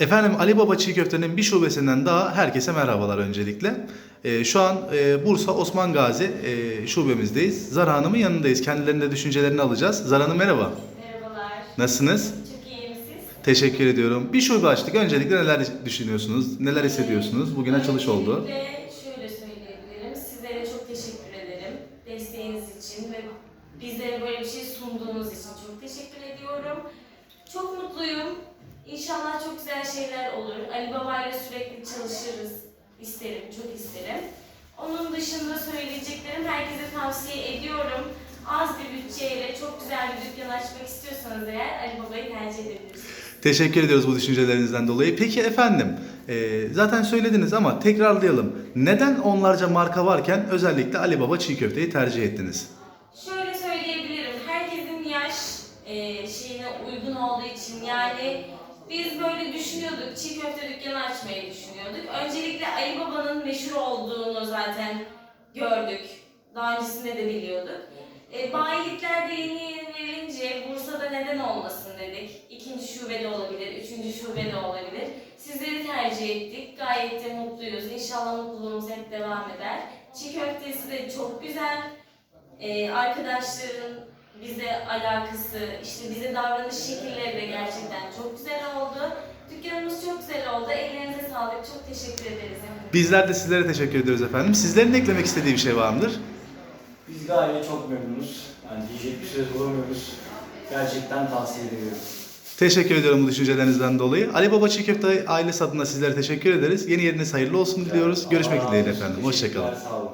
Efendim Ali Baba Çiğ Köfte'nin bir şubesinden daha herkese merhabalar öncelikle. Ee, şu an e, Bursa Osman Gazi e, şubemizdeyiz. Zara Hanım'ın yanındayız. Kendilerinin de düşüncelerini alacağız. Zara Hanım merhaba. Merhabalar. Nasılsınız? Çok iyiyim siz? Teşekkür ediyorum. Bir şube açtık. Öncelikle neler düşünüyorsunuz? Neler hissediyorsunuz? Bugün açılış oldu. Öncelikle şöyle söyleyebilirim. Sizlere çok teşekkür ederim. Desteğiniz için ve bizlere böyle bir şey sunduğunuz için çok teşekkür ediyorum. İnşallah çok güzel şeyler olur. Ali Baba ile sürekli çalışırız. İsterim, çok isterim. Onun dışında söyleyeceklerim herkese tavsiye ediyorum. Az bir bütçeyle çok güzel bir dükkan açmak istiyorsanız eğer Ali Baba'yı tercih edebilirsiniz. Teşekkür ediyoruz bu düşüncelerinizden dolayı. Peki efendim, e, zaten söylediniz ama tekrarlayalım. Neden onlarca marka varken özellikle Ali Baba Çiğ Köfte'yi tercih ettiniz? Şöyle söyleyebilirim. Herkesin yaş e, şeyine uygun olduğu için yani biz böyle düşünüyorduk. Çiğ köfte dükkanı açmayı düşünüyorduk. Öncelikle Ali Baba'nın meşhur olduğunu zaten gördük. Daha öncesinde de biliyorduk. E, bayilikler de yeni yeni verilince Bursa'da neden olmasın dedik. İkinci şubede olabilir, üçüncü şubede olabilir. Sizleri tercih ettik. Gayet de mutluyuz. İnşallah mutluluğumuz hep devam eder. Çiğ köftesi de çok güzel. Ee, arkadaşların bize alakası, işte bize davranış şekilleri de gerçekten çok güzel oldu. Dükkanımız çok güzel oldu. Ellerinize sağlık. Çok teşekkür ederiz. Bizler de sizlere teşekkür ediyoruz efendim. Sizlerin eklemek istediği bir şey var mıdır? Biz gayet çok memnunuz. Yani diyecek bir söz bulamıyoruz. Gerçekten tavsiye ediyorum. Teşekkür ediyorum bu düşüncelerinizden dolayı. Ali Baba Çiğ Köfte ailesi adına sizlere teşekkür ederiz. Yeni yeriniz hayırlı olsun diliyoruz. Görüşmek dileğiyle efendim. Hoşçakalın. Sağ olun.